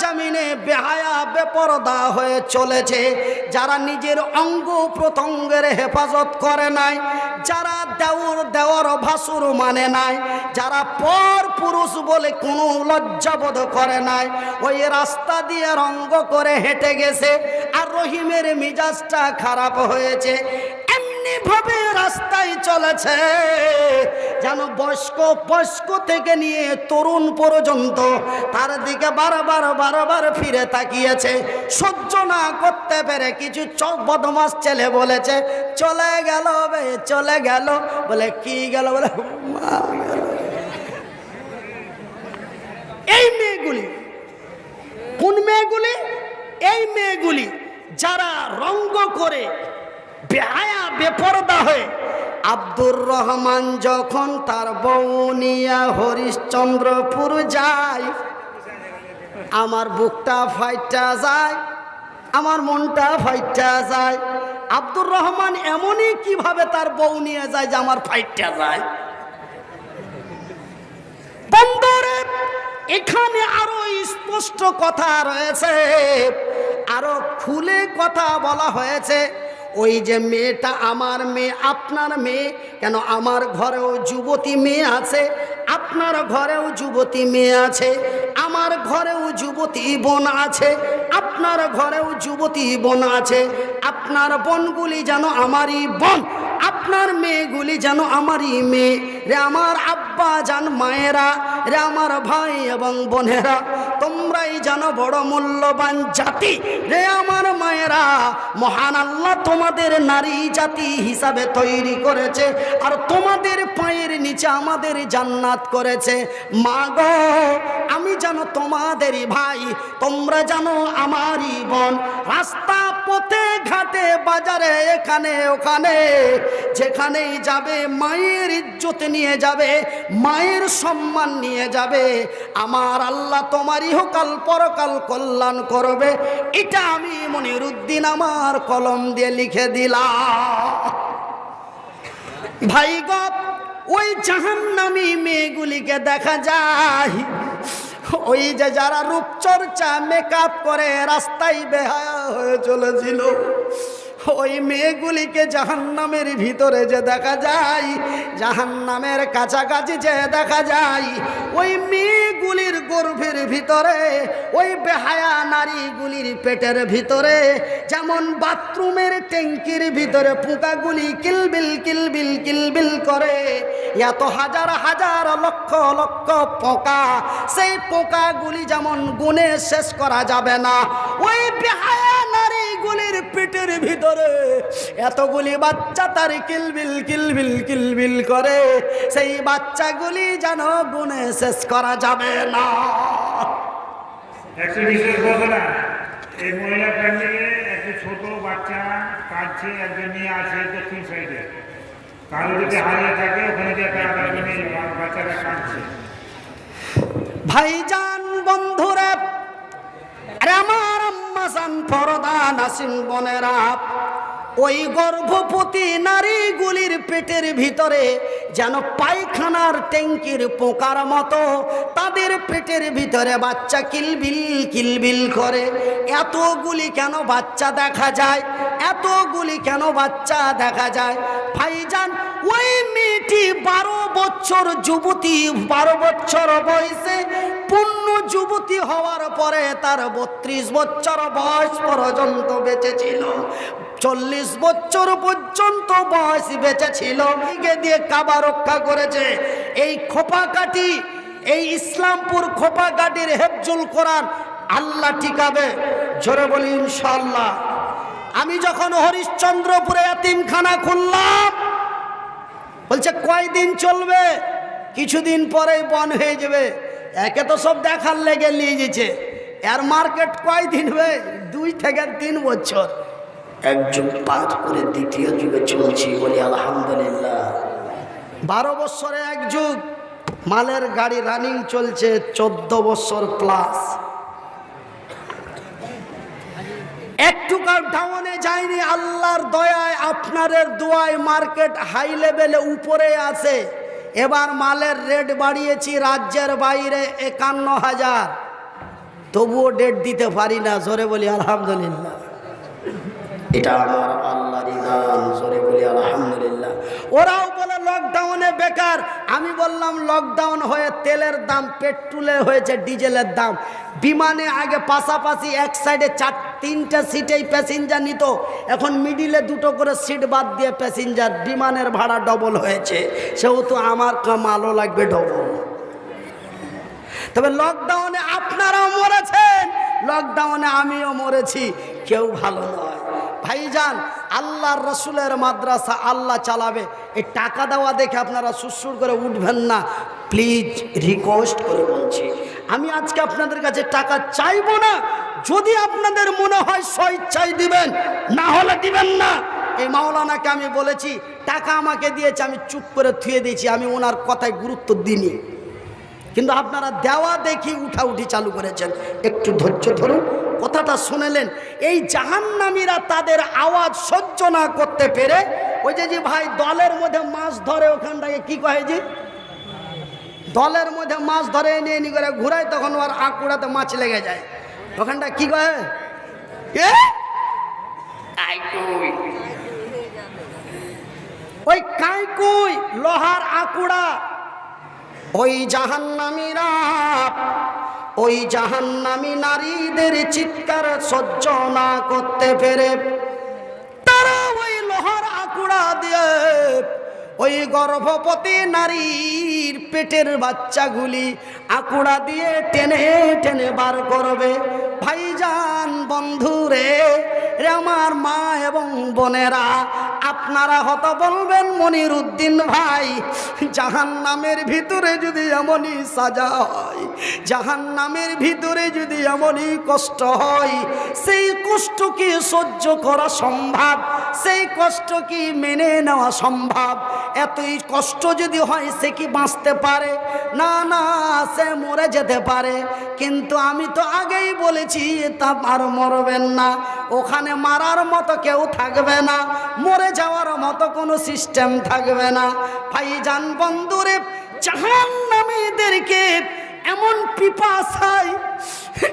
জামিনে বেহায়া, বেপরদা হয়ে চলেছে। যারা নিজের অঙ্গ প্রত্যঙ্গের হেফাজত করে নাই, যারা দেওর দেওয়ার ভাসুর মানে নাই, যারা পর পুরুষ বলে কোনো লজ্জাবোধ করে নাই, ওই রাস্তা দিয়ে রঙ্গ করে হেঁটে গেছে আর রহিমের মিজাজটা খারাপ হয়েছে। এমনি ভাবে রাস্তায় চলেছে। যেন বয়স্ক বয়স্ক থেকে নিয়ে তরুণ পর্যন্ত তার দিকে বারবার বারবার ফিরে তাকিয়েছে। সহ্য না করতে পেরে কিছু বদমাস ছেলে বলেছে, চলে গেল বে, চলে গেল। বলে, কি গেল? বলে এই মেয়েগুলি, কোন মেয়েগুলি? এই মেয়েগুলি যারা রঙ্গ করে বেহায়া, বেপরদা হয়ে আব্দুর রহমান যখন তার বউনিয়া হরিশ্চন্দ্রপুর যায়, আমার বুকটা ফাইটা যায়, আমার মনটা ফাইটা যায়। আব্দুর রহমান এমনই কীভাবে তার বউ নিয়ে যায় যে আমার ফাইটটা যায়? বন্দরে এখানে আরও স্পষ্ট কথা রয়েছে, আরও খুলে কথা বলা হয়েছে। ওই যে মেয়েটা আমার মেয়ে, আপনার মেয়ে, কেন আমার ঘরেও যুবতী মেয়ে আছে? আপনার ঘরেও যুবতী মেয়ে আছে, আমার ঘরেও যুবতী বোন আছে, আপনার ঘরেও যুবতী বোন আছে, আপনার বোনগুলি যেন আমারই বোন, আপনার মেয়েগুলি যেন আমারই মেয়ে। রে আমার আব্বা যান মায়েরা, রে আমার ভাই এবং বোনেরা তোমরাই জানো বড় মূল্যবান জাতি। রে আমার মায়েরা, মহান আল্লাহ তোমাদের নারী জাতি হিসাবে তৈরি করেছে আর তোমাদের পায়ের নিচে আমাদের জান্নাত করেছে। মা গো, আমি জানো তোমাদেরই ভাই, তোমরা জানো আমারই বোন। রাস্তা, পথে, ঘাটে, বাজারে, এখানে, ওখানে, যেখানেই যাবে মায়ের ইজ্জত নিয়ে যাবে, মায়ের সম্মান নিয়ে যাবে। আমার আল্লাহ তোমারই হোকাল পরকাল কল্যাণ করবে। এটা আমি মনির উদ্দিন আমার কলম দিয়ে লিখে দিলাম। ভাই গপ ওই জাহান্নামী মেয়েগুলিকে দেখা যায়। ওই যে যারা রূপচর্চা মেকআপ করে রাস্তায় বেহায়া হয়ে চলেছিল, ওই মেয়েগুলিকে জাহান্নামের ভিতরে যে দেখা যায়, জাহান্নামের কাছাকাছি যে দেখা যায়, ওই মেয়েগুলির গর্ভের ভিতরে, ওই বেহায়া নারীগুলির পেটের ভিতরে, যেমন বাথরুমের ট্যাঙ্কির ভিতরে পোকাগুলি কিলবিল কিলবিল কিলবিল করে, এত হাজার হাজার লক্ষ লক্ষ পোকা, সেই পোকাগুলি যেমন গুণে শেষ করা যাবে না, ওই বেহায়া নারীগুলির পেটের ভিতরে এতগুলি বাচ্চা তার কিলবিল কিলবিল কিলবিল করে, সেই বাচ্চাগুলি যেন গুণে শেষ করা যাবে না। একশো বিশেষ ঘটনা এই মহিলা ফ্যামিলি একটি ছোট বাচ্চা কাঁদছে একজন নিয়ে আসে দক্ষিণ সাইডে। কারও যদি হারিয়ে থাকে ওখানে যে বাচ্চাটা কাঁদছে। ভাইজান বন্ধুরা আরে আমার আম্মাজান ফরদা নাসিম বোনেরা ওই গর্ভবতী নারীগুলির পেটের ভিতরে যেন পায়খানার ট্যাঙ্কির পোকার মতো তাদের পেটের ভিতরে বাচ্চা কিলবিল কিলবিল করে। এতগুলি কেন বাচ্চা দেখা যায়? এতগুলি কেন বাচ্চা দেখা যায়? ভাইজান, ওই মেয়েটি বারো বছর, যুবতী বারো বছর বয়সে পূর্ণ যুবতী হওয়ার পরে তার বত্রিশ বছর বয়স পর্যন্ত বেঁচে ছিল। চল্লিশ বছর পর্যন্ত বয়স বেঁচে ছিল। দিয়ে কাবা রক্ষা করেছে। এই খোপাকাঠি এই ইসলামপুর খোপাকাঠির হেফজুল কোরআন আল্লাহ ঠিকাবে। জোরে বলি ইনশাল্লাহ আমি যখন হরিশ্চন্দ্রপুরে এতিমখানা খুললাম, বলছে কয়দিন চলবে? কিছুদিন পরেই বন হয়ে যাবে। একে তো সব দেখার লেগে নিয়ে যেছে এর মার্কেট কয়দিন হবে? দুই থেকে তিন বছর। এক যুগ পার করে দ্বিতীয় যুগে চলছি বলি আলহামদুলিল্লাহ। বারো বছরে এক যুগ, মালের গাড়ি রানিং চলছে চোদ্দ বছর প্লাস একটু ডাউনে যায়নি, আল্লাহর দয়ায় আপনাদের দোয়ায় মার্কেট হাই লেভেলে উপরে আছে। এবার মালের রেট বাড়িয়েছি, রাজ্যের বাইরে একান্ন হাজার। তবুও ডেট দিতে পারি না, জোরে বলি, আলহামদুলিল্লাহ। এটা আমার ওরাও বলে লকডাউনে বেকার। আমি বললাম লকডাউন হয়ে তেলের দাম পেট্রোলের হয়েছে ডিজেলের দাম। বিমানে আগে পাশাপাশি এক সাইডে চার, তিনটা সিটেই প্যাসেঞ্জার নিত। এখন মিডিলে দুটো করে সিট বাদ দিয়ে প্যাসেঞ্জার বিমানের ভাড়া ডবল হয়েছে। সেহেতু আমার কামালও লাগবে ডবল তবে লকডাউনে আপনারাও মরেছেন। লকডাউনে আমিও মরেছি। কেউ ভালো নয়। ভাইজান, আল্লাহর রসুলের মাদ্রাসা আল্লাহ চালাবে। এই টাকা দেওয়া দেখে আপনারা সুরসুর করে উঠবেন না। প্লিজ রিকোয়েস্ট করে বলছি, আমি আজকে আপনাদের কাছে টাকা চাইব না। যদি আপনাদের মনে হয় স্বইচ্ছাই দিবেন, না হলে দিবেন না। এই মাওলানাকে আমি বলেছি, টাকা আমাকে দিয়েছে, আমি চুপ করে থুয়ে দিয়েছি, আমি ওনার কথায় গুরুত্ব দিইনি। কিন্তু আপনারা দেওয়া দেখি উঠাউঠি চালু করেছেন। একটু ধৈর্য ধরুন কথাটা শুনেলেন এই জাহান্নামীরা তাদের আওয়াজ সহ্য না করতে পেরে ওই যে যে ভাই দলের মধ্যে মাছ ধরে ওখানটাকে কি কয় যে দলের মধ্যে মাছ ধরে এনে এনে করে ঘুরায় তখন ওর আঁকুড়াতে মাছ লেগে যায়। ওখানটা কি কয়? এ? ওই কাইকুই লোহার আকুড়া। ওই জাহান্নামীরা ওই জাহান্নামী নারীদের চিৎকার সহ্য না করতে পেরে তারা ওই লোহার আকুড়া দিয়ে ওই গর্ভবতী নারীর পেটের বাচ্চাগুলি আকুড়া দিয়ে টেনে টেনে বার করবে। ভাইজান বন্ধুরে, রে আমার মা এবং বোনেরা আপনারা হত বলবেন মনির উদ্দিন ভাই জাহান নামের ভিতরে যদি এমনই সাজা হয় জাহান নামের ভিতরে যদি এমনই কষ্ট হয়, সেই কষ্ট কি সহ্য করা সম্ভব? সেই কষ্ট কি মেনে নেওয়া সম্ভব? এতই কষ্ট যদি হয় সে কি বাঁচতে পারে? না না, সে মরে যেতে পারে। কিন্তু আমি তো আগেই বলেছি, তা আর মরবেন না। ওখানে মারার মতো কেউ থাকবে না। মরে যাওয়ার মতো কোনো সিস্টেম থাকবে না। ভাইজান বন্ধুরে, জাহান্নামীদেরকে এমন পিপাসায়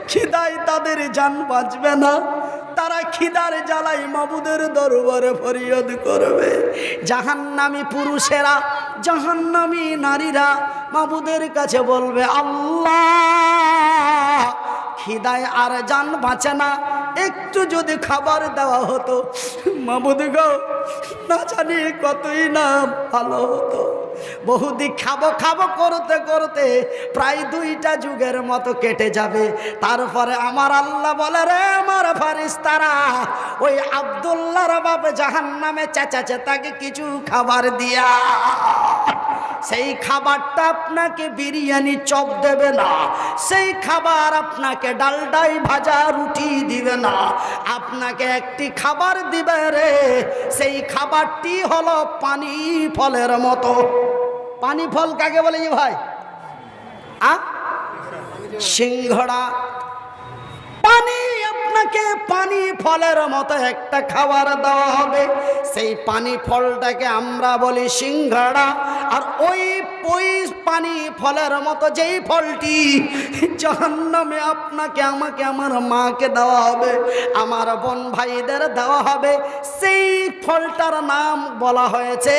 খিদায় তাদের যান বাঁচবে না। তারা খিদার জ্বালাই মাবুদের দরবারে ফরিয়াদ করবে। জাহান্নামী পুরুষেরা, জাহান্নামী নারীরা মাবুদের কাছে বলবে, আল্লাহ খিদায় আর যান বাঁচে না। একটু যদি খাবার দেওয়া হতো মাবুদ গো, না জানি কতই না ভালো হতো। বহুদিক খাব খাব করতে করতে প্রায় দুইটা যুগের মতো কেটে যাবে। তারপরে আমার আল্লাহ বলে, রে আমার ফারিস্তারা ওই আবদুল্লাহর বাপ জাহান নামে চেঁচাছে তাকে কিছু খাবার দিয়া। সেই খাবারটা আপনাকে বিরিয়ানি চপ দেবে না, সেই খাবার আপনাকে ডালডাই ভাজা রুটি দিবে না। আপনাকে একটি খাবার দিবে রে, সেই খাবারটি হলো পানি ফলের মতো। পানি ফল কাকে বলে যে ভাই? আ? সিংহড়া। পানি আপনাকে পানি ফলের মতো একটা খাবার দেওয়া হবে। সেই পানি ফলটাকে আমরা বলি সিংহাড়া আর ওই ওই পানি ফলের মতো যেই ফলটি জাহান্নামে আপনাকে, আমাকে, আমার মাকে দেওয়া হবে, আমার বোন ভাইদের দেওয়া হবে, সেই ফলটার নাম বলা হয়েছে।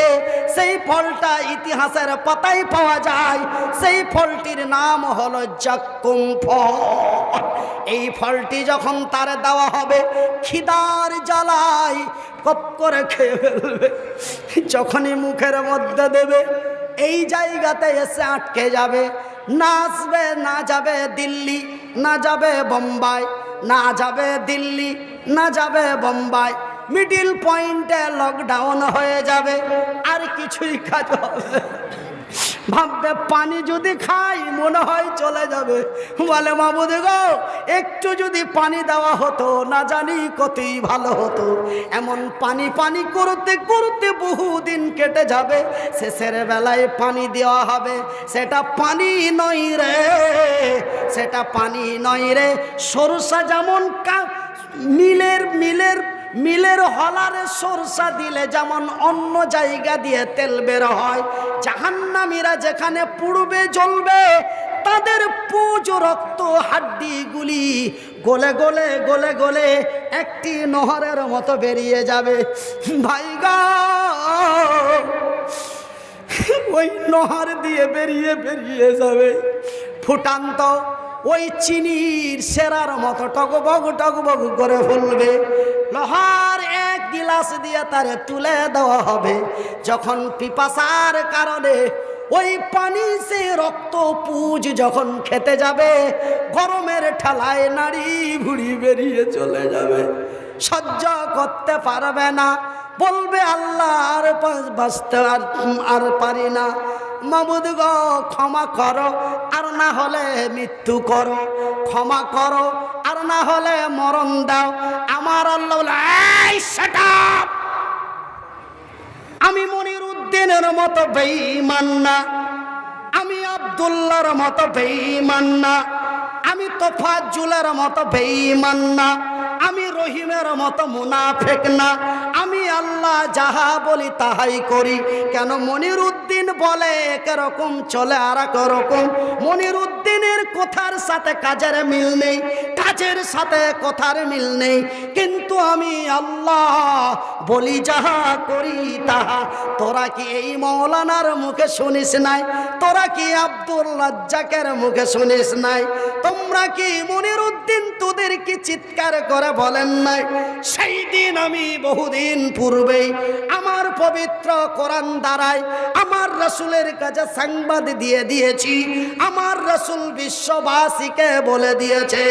সেই ফলটা ইতিহাসের পাতায় পাওয়া যায়। সেই ফলটির নাম হলো জাক্কুম ফল। এই ফলটি যখন তার দেওয়া হবে, খিদার জ্বালাই কপ করে খেয়ে ফেলবে। যখনই মুখের মধ্যে দেবে, এই জায়গাতে এসে আটকে যাবে। না আসবে, না যাবে দিল্লি, না যাবে বোম্বাই, না যাবে দিল্লি, না যাবে বোম্বাই। মিডিল পয়েন্টে লকডাউন হয়ে যাবে, আর কিছুই কাজ হবে ভাববে পানি যদি খাই, মনে হয় চলে যাবে। বলে, মাবুদ গো, একটু যদি পানি দেওয়া হতো, না জানি কতই ভালো হতো। এমন পানি পানি করতে করতে বহুদিন কেটে যাবে। শেষের বেলায় পানি দেওয়া হবে। সেটা পানি নয় রে, সেটা পানি নয় রে। সরষা যেমন কা, মিলের মিলের মিলের হলারে সরষা দিলে যেমন অন্য জায়গা দিয়ে তেল বের হয়, জাহান্নামীরা যেখানে পুড়বে, জ্বলবে, তাদের পুজ রক্ত হাড্ডিগুলি গলে গলে গলে গলে একটি নহরের মতো বেরিয়ে যাবে। ভাইগা ওই নহর দিয়ে বেরিয়ে বেরিয়ে যাবে। ফুটান্ত ওই চিনির সেরার মতো টকবগ টকবগ করে ফুলবে। লোহার এক গিলাস দিয়ে তারে তুলে দেওয়া হবে। যখন পিপাসার কারণে ওই পানি সে রক্ত পুজ যখন খেতে যাবে, গরমের ঠেলায় নাড়ি ভুড়ি বেরিয়ে চলে যাবে। সহ্য করতে পারবে না। বলবে আল্লাহ আর বাঁচতে আর আর পারি না। মামুদ গো ক্ষমা করো আর না হলে মৃত্যু করো। ক্ষমা করো আর না হলে মরণ দাও। আমার আল্লাহ বলে, "এই, আমি মনির উদ্দিনের মতো বেঈমান না। আমি আব্দুল্লাহর মতো বেঈমান না। আমি তোফাজুলের মতো বেঈমান না। আমি রহিমের মতো মুনাফেক না। আল্লাহ যাহা বলি তাহাই করি। কেন মনির উদ্দিন বলে একরকম চলে আর রকম মনির উদ্দিনের কথার সাথে কাজের মিল নেই। কাজের সাথে কথার মিল নেই। কিন্তু আমি আল্লাহ বলি, যাহা করি তাহা। তোরা কি এই মৌলানার মুখে শুনিস নাই? তোরা কি আব্দুল রাজ্জাকের মুখে শুনিস নাই? তোমরা কি মনির উদ্দিন তোদের কি চিৎকার করে বলেন নাই? সেই দিন আমি বহুদিন পূর্বেই আমার পবিত্র কোরআন দ্বারায় আমার রসুলের কাছে সংবাদ দিয়ে দিয়েছি। আমার রসুল বিশ্ববাসীকে বলে দিয়েছে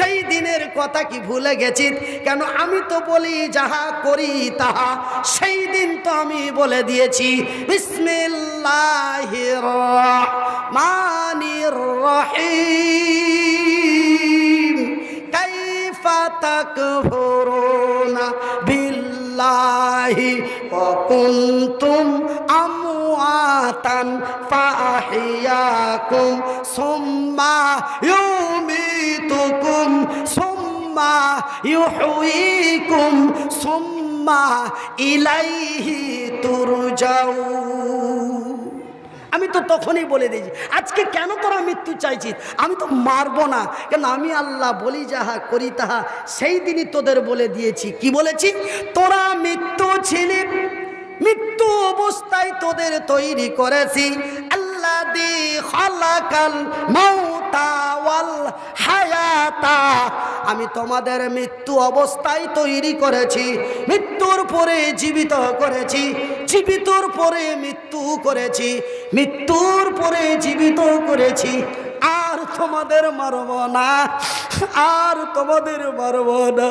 সেই দিনের কথা কি ভুলে গেছি? কেন আমি তো বলি যাহা করি তাহা, সেই দিন তো আমি বলে দিয়েছি বিসমিল্লাহির রহমানির রহিম। কাইফা তাকফুরুনা বিল্লাহি ওয়া কুনতুম আমওয়াতান ফাহিয়াকুম সুম্মা ইউমিতুকুম সুম্মা ইউহয়িকুম সুম্মা ইলাইহি তুরজাউন। আমি তো তখনই বলে দিয়েছি, আজকে কেন তোরা মৃত্যু চাইছিস? আমি তো মারবো না। কেন আমি আল্লাহ বলি যাহা করি তাহা সেই দিনই তোদের বলে দিয়েছি। কি বলেছি? তোরা মৃত্যু ছিলি, মৃত্যু অবস্থায় তোদের তৈরি করেছি। আল্লাহ দি খালাকাল মৌতা ওয়াল আমি তোমাদের মৃত্যু অবস্থায় তৈরি করেছি, মৃত্যুর পরে জীবিত করেছি, জীবিতর পরে মৃত্যু করেছি, মৃত্যুর পরে জীবিত করেছি। আর তোমাদের মারব না, আর তোমাদের মারব না।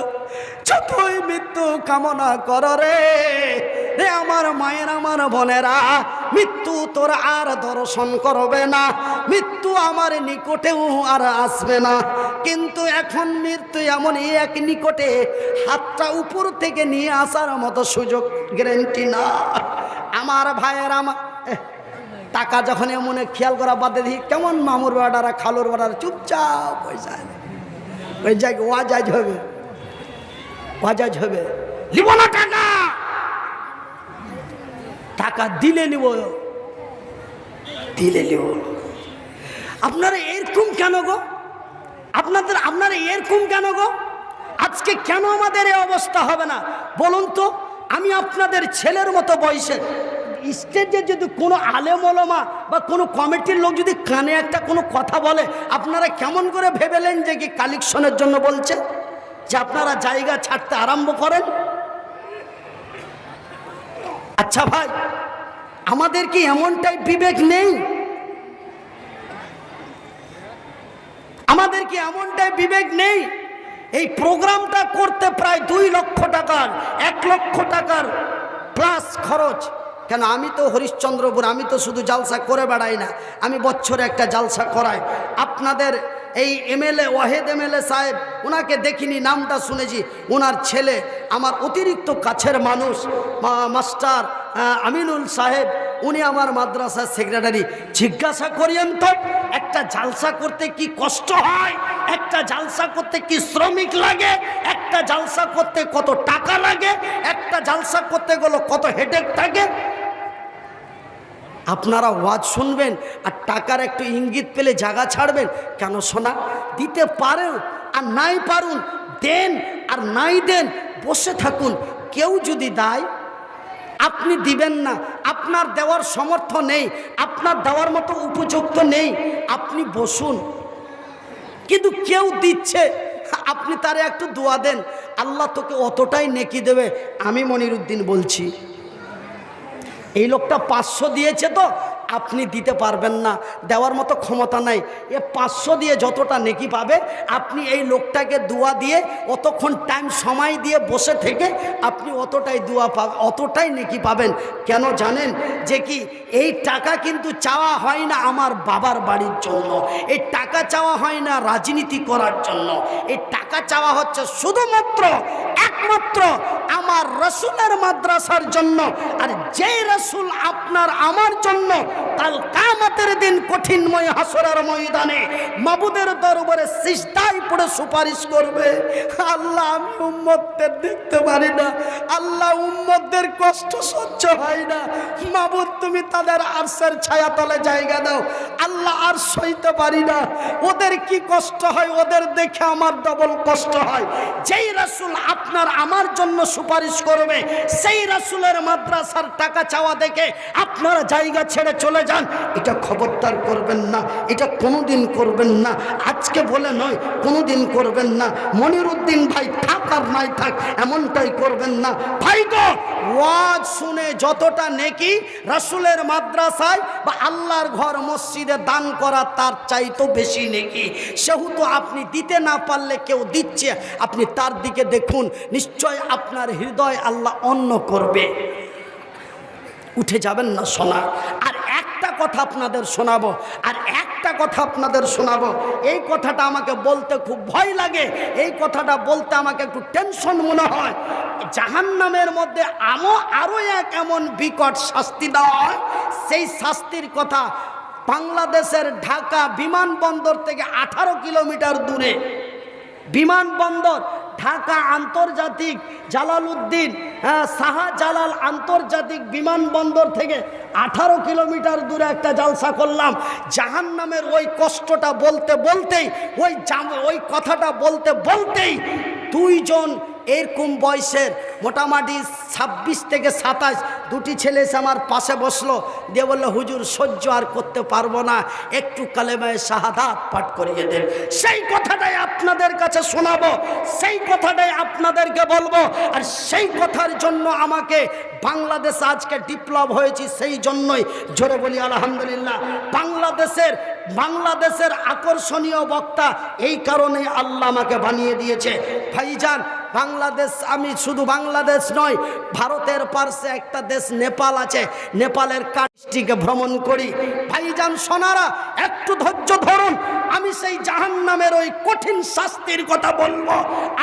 যতই মৃত্যু কামনা কর রে রে আমার মায়ের, আমার বোনেরা, মৃত্যু তোর আর দর্শন করবে না। মৃত্যু আমার নিকটেও আর আসবে না। কিন্তু এখন মৃত্যু এমন এক নিকটে, হাতটা উপর থেকে নিয়ে আসার মতো সুযোগ গ্যারেন্টি না। আমার ভাইয়ের আমার টাকা যখন এমন খেয়াল করা বাদে দিই কেমন মামুর বাড়ারা খালুর বাড়ারা চুপচাপ পয়সা ওই জায়গায় ওয়াজাজ হবে। ওয়াজাজ হবে। লিব না টাকা! টাকা দিলে নিব। দিলে নিব। আপনারা এরকম কেন গো? আপনাদের, আপনারা এরকম কেন গো? আজকে কেন আমাদের এই অবস্থা হবে না? বলুন তো, আমি আপনাদের ছেলের মতো বয়সে, স্টেজে যদি কোনো আলেমলমা বা কোনো কমিটির লোক যদি কানে একটা কোনো কথা বলে, আপনারা কেমন করে ভেবেলেন যে কি কালেকশনের জন্য বলছে? যে আপনারা জায়গা ছাড়তে আরম্ভ করেন? আচ্ছা ভাই, আমাদের কি এমনটাই বিবেক নেই? আমাদের কি এমনটাই বিবেক নেই? এই প্রোগ্রামটা করতে প্রায় দুই লক্ষ টাকার, এক লক্ষ টাকার প্লাস খরচ। কেন আমি তো হরিশ্চন্দ্রপুর, আমি তো শুধু জালসা করে বেড়াই না, আমি বছরে একটা জালসা করাই। আপনাদের এই এমএলএ, ওয়াহেদ এমএলএ সাহেব ওনাকে দেখিনি, নামটা শুনেছি। ওনার ছেলে, আমার অতিরিক্ত কাছের মানুষ মাস্টার আমিনুল সাহেব উনি আমার মাদ্রাসার সেক্রেটারি জিজ্ঞাসা করিয়েন তো, একটা জালসা করতে কি কষ্ট হয়? একটা জালসা করতে কি শ্রমিক লাগে? একটা জালসা করতে কত টাকা লাগে? একটা জালসা করতে গেলে কত হেডেক থাকে? আপনারা ওয়াজ শুনবেন আর টাকার একটু ইঙ্গিত পেলে জায়গা ছাড়বেন। কেন শোনা দিতে পারেন আর নাই পারুন, দেন আর নাই দেন, বসে থাকুন। কেউ যদি দেয় আপনি দিবেন না। আপনার দেওয়ার সমর্থ নেই। আপনার দেওয়ার মতো উপযুক্ত নেই। আপনি বসুন। কিন্তু কেউ দিচ্ছে। আপনি তারে একটু দোয়া দেন। আল্লাহ তোকে অতটাই নেকি দেবে। আমি মনিরুদ্দিন বলছি। এই লোকটা পাঁচশো দিয়েছে তো। আপনি দিতে পারবেন না। দেওয়ার মতো ক্ষমতা নাই। এ পাঁচশো দিয়ে যতটা নেকি পাবে, আপনি এই লোকটাকে দোয়া দিয়ে, অতক্ষণ টাইম সময় দিয়ে বসে থেকে আপনি অতটাই দোয়া পাবেন অতটাই নেকি পাবেন। কেন জানেন যে কি, এই টাকা কিন্তু চাওয়া হয় না আমার বাবার বাড়ির জন্য। এই টাকা চাওয়া হয় না রাজনীতি করার জন্য। এই টাকা চাওয়া হচ্ছে শুধুমাত্র, একমাত্র আমার রসুলের মাদ্রাসার জন্য আর যে রসুল আপনার আমার জন্য, কাল কামাতের দিন কঠিনময় হাসরার ময়দানে মাবুদের দরবারে সিজদাই পড়ে সুপারিশ করবে। আল্লাহ, আমি উম্মতদের দেখতে পারি না। আল্লাহ, উম্মতদের কষ্ট সহ্য হয় না। মাবুদ, তুমি তাদের আরসের ছায়া তলে জায়গা দাও। আল্লাহ, আর সইতে পারি না। ওদের কি কষ্ট হয়? ওদের দেখে আমার ডবল কষ্ট হয়। যেই রাসূল আপনার আমার জন্য সুপারিশ করবে। সেই রাসূলের মাদ্রাসার টাকা চাওয়া দেখে আপনারা জায়গা ছেড়ে চলে যান। এটা খবরদার করবেন না, এটা কোনোদিন করবেন না। আজকে বলে নয়, কোনোদিন করবেন না। মনিরুদ্দিন ভাই থাক আর নাই থাক, এমনটাই করবেন না। ভাই গো, ওয়াজ শুনে যতটা নেকি রাসূলের মাদ্রাসায় বা আল্লাহর ঘর মসজিদে দান করা, তার চাইতো বেশি নেকি। সেহেতু আপনি দিতে না পারলে কেউ দিচ্ছে। আপনি তার দিকে দেখুন, নিশ্চয় আপনার হৃদয় আল্লাহ অন্য করবে। উঠে যাবেন না শোনা আর একটা কথা আপনাদের শোনাবো, আর একটা কথা আপনাদের শোনাবো। এই কথাটা আমাকে বলতে খুব ভয় লাগে, এই কথাটা বলতে আমাকে একটু টেনশন মনে হয়। জাহান্নামের মধ্যে আমও আরও এক এমন বিকট শাস্তি দেওয়া হয়। সেই শাস্তির কথা বাংলাদেশের ঢাকা বিমানবন্দর থেকে আঠারো কিলোমিটার দূরে। বিমানবন্দর ঢাকা আন্তর্জাতিক জালালউদ্দিন হ্যাঁ, জালাল আন্তর্জাতিক বিমানবন্দর থেকে আঠারো কিলোমিটার দূরে একটা জালসা করলাম। জাহান নামের ওই কষ্টটা বলতে বলতেই ওই ওই কথাটা বলতে বলতেই দুইজন এরকম বয়সের মোটামুটি ছাব্বিশ থেকে সাতাশ দুটি ছেলে এসে আমার পাশে বসল। দিয়ে বলল, হুজুর, সহ্য আর করতে পারব না। একটু কালেমায় শাহাদাত পাঠ করিয়ে দেন। সেই কথাটাই আপনাদের কাছে শোনাবো, সেই কথাটাই আপনাদেরকে বলব। আর সেই কথার জন্য আমাকে বাংলাদেশ আজকে ডিপ্লব হয়েছি সেই জন্যই। জোরে বলি, আলহামদুলিল্লাহ। বাংলাদেশের বাংলাদেশের আকর্ষণীয় বক্তা এই কারণে আল্লাহ আমাকে বানিয়ে দিয়েছে। ভাইজান বাংলাদেশ, আমি শুধু বাংলাদেশ নয়, ভারতের পার্শ্বে একটা দেশ নেপাল আছে। নেপালের কাজটিকে ভ্রমণ করি। ভাইজান সোনারা, একটু ধৈর্য ধরুন। আমি সেই জাহান নামের ওই কঠিন শাস্তির কথা বলব।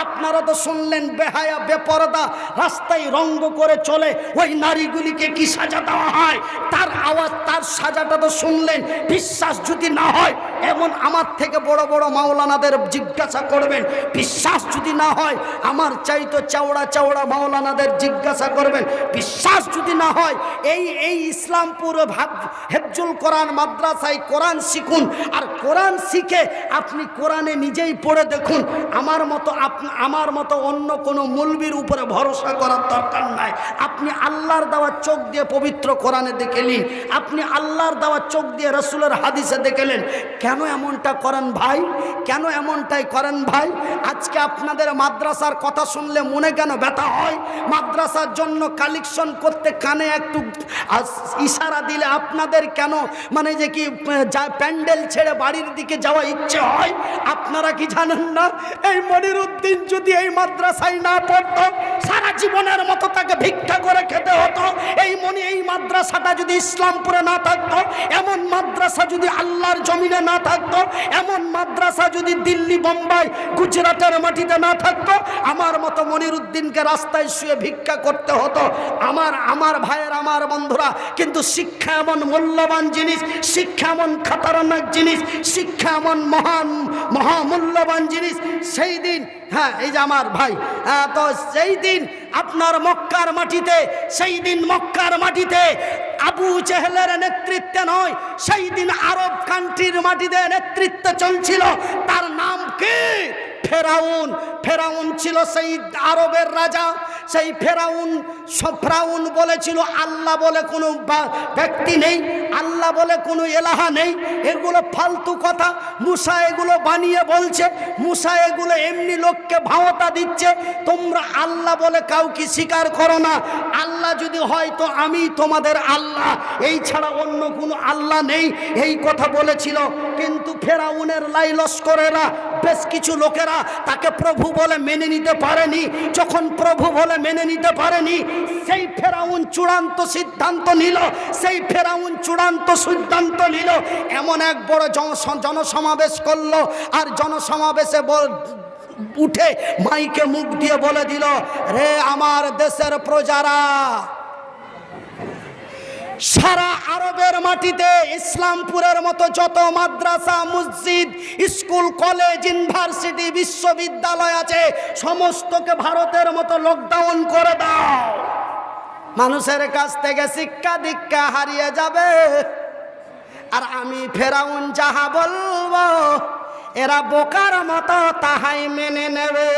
আপনারা তো শুনলেন, বেহায়া, বেপরদা, রাস্তায় রঙ্গ করে চলে ওই নারীগুলিকে কি সাজা দেওয়া হয়? তার আওয়াজ, তার সাজাটা তো শুনলেন, বিশ্বাস যদি না হয়, এমন আমার থেকে বড় বড় মাওলানাদের জিজ্ঞাসা করবেন। বিশ্বাস যদি না হয়, আমার চাইতো চাওড়া চাওড়া মাওলানাদের জিজ্ঞাসা করবেন। বিশ্বাস যদি না হয়, এই এই ইসলামপুর হেফজুল কোরআন মাদ্রাসায় কোরআন শিখুন। আর কোরআন শিখে আপনি কোরআনে নিজেই পড়ে দেখুন। আমার মতো আমার মতো অন্য কোনো মৌলবির উপরে ভরসা করার দরকার নাই। আপনি আল্লাহর দেওয়া চোখ দিয়ে পবিত্র কোরআনে দেখেলেন আপনি আল্লাহর দেওয়া চোখ দিয়ে রসুলের হাদিসে দেখেলেন কেন এমনটা করেন ভাই? কেন এমনটাই করেন ভাই? আজকে আপনাদের মাদ্রাসার কথা শুনলে মনে কেন ব্যথা হয়? মাদ্রাসার জন্য কালেকশন করতে কানে একটু ইশারা দিলে আপনাদের কেন? মানে যে কি প্যান্ডেল ছেড়ে বাড়ির দিকে যাওয়া ইচ্ছে হয়, আপনারা কি জানেন না? এই মনির উদ্দিন যদি এই মাদ্রাসায় না পড়তো, সারা জীবনের মতো তাকে ভিক্ষা করে খেতে হতো। এই মনি, এই মাদ্রাসাটা যদি ইসলামপুরে না থাকতো, এমন মাদ্রাসা যদি আল্লাহর জমিনে না থাকতো, এমন মাদ্রাসা যদি দিল্লি, বোম্বাই, গুজরাটের মাটিতে না থাকতো, আমার মতো মনিরুদ্দিনকে রাস্তায় শুয়ে ভিক্ষা করতে হতো। আমার আমার ভাইয়ের, আমার বন্ধুরা, কিন্তু শিক্ষা এমন মূল্যবান জিনিস, শিক্ষা এমন খাতারনাক জিনিস, শিক্ষা এমন মহান মহামূল্যবান জিনিস সেই দিন হ্যাঁ এই যে আমার ভাই হ্যাঁ, তো সেই দিন আপনার মক্কার মাটিতে সেই দিন মক্কার মাটিতে আবু চেহলের নেতৃত্বে নয় সেই দিন আরব কান্ট্রির মাটিতে নেতৃত্ব চলছিল। তার নাম কি? ফেরাউন ফেরাউন ছিল সেই আরবের রাজা, সেই ফেরাউন সব- ফেরাউন বলেছিল, আল্লাহ বলে কোনো ব্যক্তি নেই, আল্লাহ বলে কোনো এলাহা নেই, এগুলো ফালতু কথা। মুসা এগুলো বানিয়ে বলছে, মুসা এগুলো এমনি লোককে ভাওতা দিচ্ছে, তোমরা আল্লাহ বলে কাউকে স্বীকার করো না, আল্লাহ যদি হয় তো আমি তোমাদের আল্লাহ, এই ছাড়া অন্য কোনো আল্লাহ নেই, এই কথা বলেছিল, কিন্তু ফেরাউনের লাই লস্করেরা বেশ কিছু লোকেরা তাকে প্রভু বলে মেনে নিতে পারেনি। যখন প্রভু বলে মেনে নিতে পারেনি, সেই ফেরাউন চূড়ান্ত সিদ্ধান্ত নিল, সেই ফেরাউন চূড়ান্ত সিদ্ধান্ত নিল। এমন এক বড় জন- জনসমাবেশ করল আর জনসমাবেশে উঠে মাইকে মুখ দিয়ে বলে দিল, রে আমার দেশের প্রজারা সারা আরবের মাটিতে ইসলামপুরের মতো যত মাদ্রাসা, মসজিদ, স্কুল, কলেজ, ইউনিভার্সিটি, বিশ্ববিদ্যালয় আছে, সমস্তকে ভারতের মতো লকডাউন করে দাও। মানুষের কাছ থেকে শিক্ষা দীক্ষা হারিয়ে যাবে। আর আমি ফেরাউন যাহা বলব, এরা বোকার মতো তাহাই মেনে নেবে।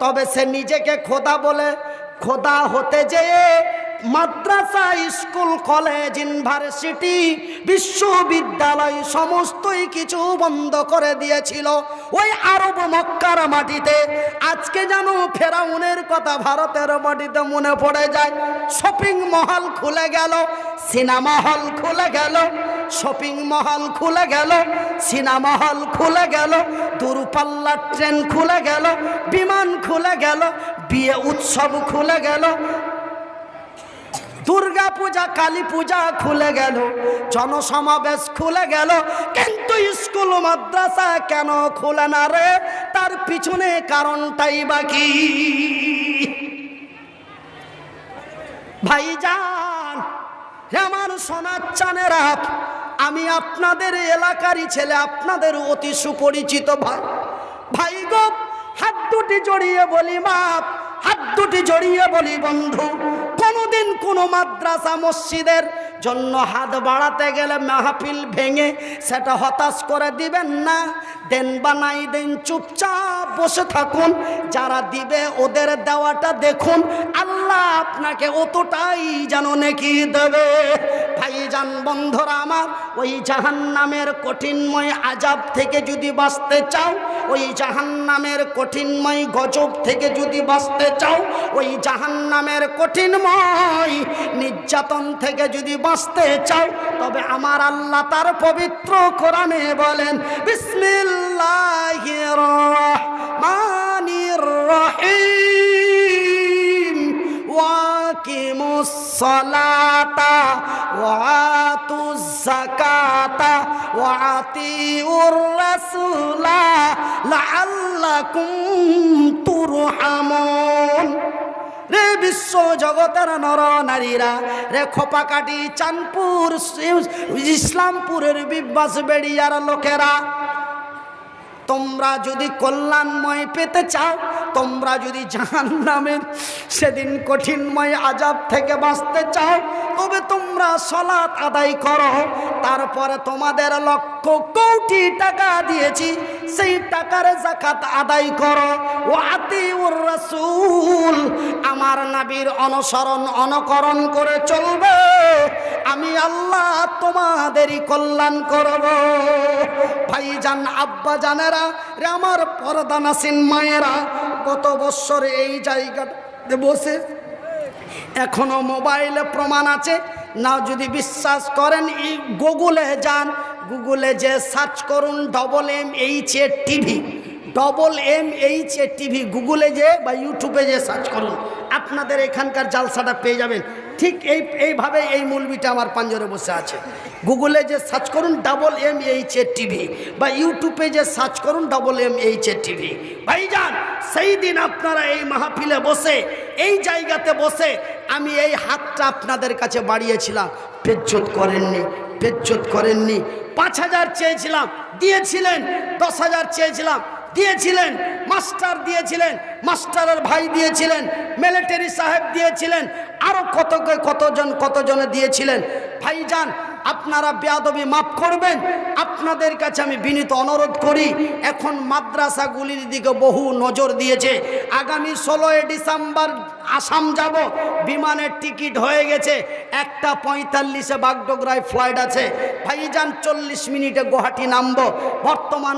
তবে সে নিজেকে খোদা বলে, খোদা হতে যেয়ে মাদ্রাসা, স্কুল, কলেজ, ইউনিভার্সিটি, বিশ্ববিদ্যালয় সমস্তই কিছু বন্ধ করে দিয়েছিল। ওই আরব মক্কার মাটিতে আজকে যেন ফেরাউনের কথা ভারতের মাটিতে মনে পড়ে যায়। শপিং মহল খুলে গেল, সিনেমা হল খুলে গেল, শপিং মহল খুলে গেল, সিনেমা হল খুলে গেল, দূরপাল্লার ট্রেন খুলে গেল, বিমান খুলে গেল, বিয়ে উৎসব খুলে গেল দুর্গা পূজা, কালী পূজা খুলে গেল, জনসমাবেশ খুলে গেল, কিন্তু স্কুল, মাদ্রাসা কেন খুলে না রে? তার পিছনে কারণটাই বাকি ভাইজান আমার সোনার চানেরা আমি আপনাদের এলাকারই ছেলে, আপনাদের অতি সুপরিচিত ভাই। ভাই গো, হাত দুটি জড়িয়ে বলি মাপ হাত দুটি জড়িয়ে বলি বন্ধু। কোনো মাদ্রাসা মসজিদের জন্য হাত বাড়াতে গেলে মাহফিল ভেঙে সেটা হতাশ করে দিবেন না। দেন বানাই দেন চুপচাপ বসে থাকুন। যারা দিবে ওদের দেওয়াটা দেখুন। আল্লাহ আপনাকে অতটাই যেন নেকি দেবে। ভাইজান, বন্ধুরা আমার, ওই জাহান্নামের কঠিনময় আজাব থেকে যদি বাঁচতে চাও, ওই জাহান্নামের কঠিনময় গজব থেকে যদি বাঁচতে চাও, ওই জাহান্নামের কঠিনময় নির্যাতন থেকে যদি বাঁচতে চাও, তবে আমার আল্লাহ তার পবিত্র কোরআনে বলেন, বিসমিল্লাহির রহমানির রহিম। সলাতা ওয়াতু ওয়াতি ওয়াতিউর রাসূলা লাআল্লাকুম তুরহামুন রে বিশ্ব জগতের নর নারীরা, রে খোপাকাটি চাঁদপুর ইসলামপুরের বিবাস বেড়িয়ার লোকেরা, তোমরা যদি কল্যাণময় পেতে চাও তোমরা যদি জাহান নামের সেদিন কঠিনময় আজাব থেকে বাঁচতে চাও, তবে তোমরা সলাৎ আদায় করো। তারপরে তোমাদের লক্ষ কোটি টাকা দিয়েছি, সেই টাকার জাকাত আদায় করো। ও আতি রাসূল, আমার নাবির অনুসরণ অনুকরণ করে চলবে। আমি আল্লাহ তোমাদেরই কল্যাণ করব। ভাইজান আব্বা জানেরা রে আমার পর্দা নাসিন মায়েরা গত বছর এই জায়গাতে বসে? এখনও মোবাইলে প্রমাণ আছে। না যদি বিশ্বাস করেন এই গুগলে যান। গুগলে যে সার্চ করুন double M H A TV double M H A TV গুগলে যে বা ইউটিউবে যে সার্চ করুন, আপনাদের এখানকার জালসাটা পেয়ে যাবেন। ঠিক এই, এইভাবে এই মুলবিটা আমার পাঞ্জরে বসে আছে। গুগলে যে সার্চ করুন double M H A TV বা ইউটিউবে যে সার্চ করুন double M H A TV ভাইজান, সেই দিন আপনারা এই মাহফিলে বসে, এই জায়গাতে বসে আমি এই হাতটা আপনাদের কাছে বাড়িয়েছিলাম। পেজ্জত করেননি পেজ্জত করেননি। পাঁচ হাজার চেয়েছিলাম, দিয়েছিলেন, দশ হাজার চেয়েছিলাম, দিয়েছিলেন, মাস্টার দিয়েছিলেন, মাস্টারের ভাই দিয়েছিলেন মিলিটারি সাহেব দিয়েছিলেন আরও কত কতজন কতজনে দিয়েছিলেন। ভাইজান আপনারা বেয়াদবি মাফ করবেন। আপনাদের কাছে আমি বিনীত অনুরোধ করি, এখন মাদ্রাসাগুলির দিকে বহু নজর দিয়েছে। আগামী ষোলোই ডিসেম্বর আসাম যাব, বিমানের টিকিট হয়ে গেছে, একটা পঁয়তাল্লিশে বাগডোগরায় ফ্লাইট আছে। ভাইজান চল্লিশ মিনিটে গুয়াহাটি নামব। বর্তমান